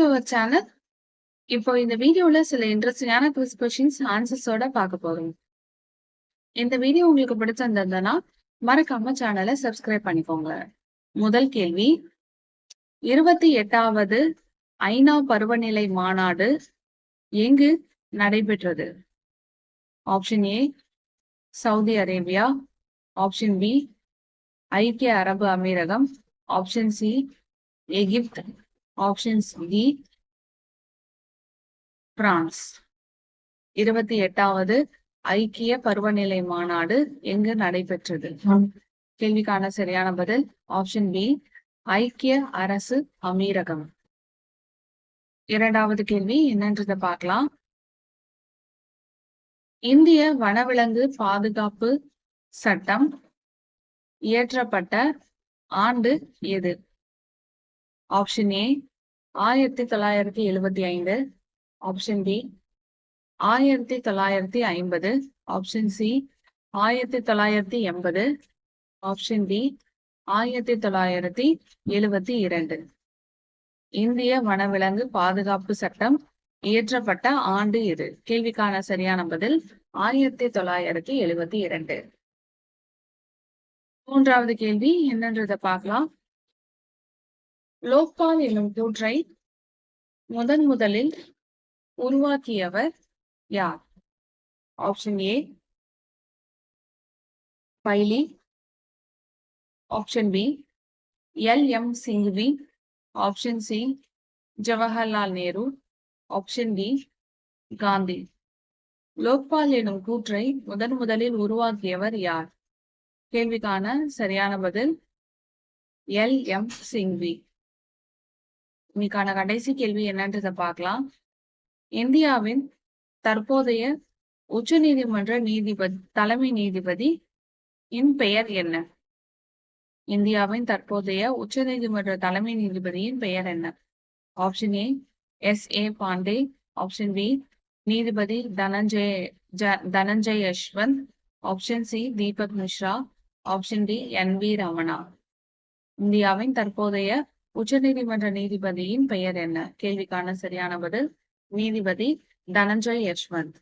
To our channel இப்போ இந்த வீடியோல சில இன்ட்ரெஸ்டிங்கான குவிஸ் கொஸ்டின்ஸ் ஆன்சர்ஸோட பார்க்க போறோம். இந்த வீடியோ உங்களுக்கு பிடிச்சிருந்ததுன்னா மறக்காம சேனலை சப்ஸ்கிரைப் பண்ணிக்கோங்க. முதல் கேள்வி இருபத்தி எட்டாவது ஐநா பருவநிலை மாநாடு எங்கு நடைபெற்றது? Option A Saudi Arabia option B ஐக்கிய அரபு அமீரகம். ஆப்ஷன் சி எகிப்து ஆப்ஷன்ஸ் டி பிரான்ஸ் இருபத்தி எட்டாவது ஐக்கிய பருவநிலை மாநாடு எங்கு நடைபெற்றது? கேள்விக்கான சரியான பதில் ஆப்ஷன் பி ஐக்கிய அரசு அமீரகம். இரண்டாவது கேள்வி என்னன்றத பார்க்கலாம். இந்திய வனவிலங்கு பாதுகாப்பு சட்டம் இயற்றப்பட்ட ஆண்டு எது? ஆப்ஷன் ஏ ஆயிரத்தி தொள்ளாயிரத்தி எழுபத்தி ஐந்து ஆப்ஷன் பி ஆயிரத்தி தொள்ளாயிரத்தி ஐம்பது ஆப்ஷன் சி ஆயிரத்தி தொள்ளாயிரத்தி எண்பது ஆப்ஷன் டி ஆயிரத்தி தொள்ளாயிரத்தி எழுபத்தி இரண்டு. இந்திய வனவிலங்கு பாதுகாப்பு சட்டம் இயற்றப்பட்ட ஆண்டு இது. கேள்விக்கான சரியான பதில் ஆயிரத்தி தொள்ளாயிரத்தி எழுபத்தி இரண்டு. மூன்றாவது கேள்வி என்னன்றதை பார்க்கலாம். லோக்பால் என்னும் கூற்றை முதன் முதலில் உருவாக்கியவர் யார்? Option A பைலி. Option B L M Singhvi option C Jawaharlal Nehru option D Gandhi Lokpal எனும் கூற்றை முதன் முதலில் உருவாக்கியவர் யார்? கேள்விக்கான சரியான பதில் எல் எம் சிங்வி இன்னைக்கான கடைசி கேள்வி என்னன்றதை பார்க்கலாம். இந்தியாவின் தற்போதைய உச்ச நீதிமன்ற நீதிபதி தலைமை நீதிபதி இன் பெயர் என்ன? இந்தியாவின் தற்போதைய உச்ச நீதிமன்ற தலைமை நீதிபதியின் பெயர் என்ன? Option A S. A. Pande. Option B நீதிபதி Dhananjaya Dhananjay Yashwant option C Deepak Misra. Option D N. V. Ramana. இந்தியாவின் தற்போதைய உச்சநீதிமன்ற நீதிபதியின் பெயர் என்ன? கேள்விக்கான சரியான பதில் நீதிபதி தனஞ்சய் யஷ்வந்த்.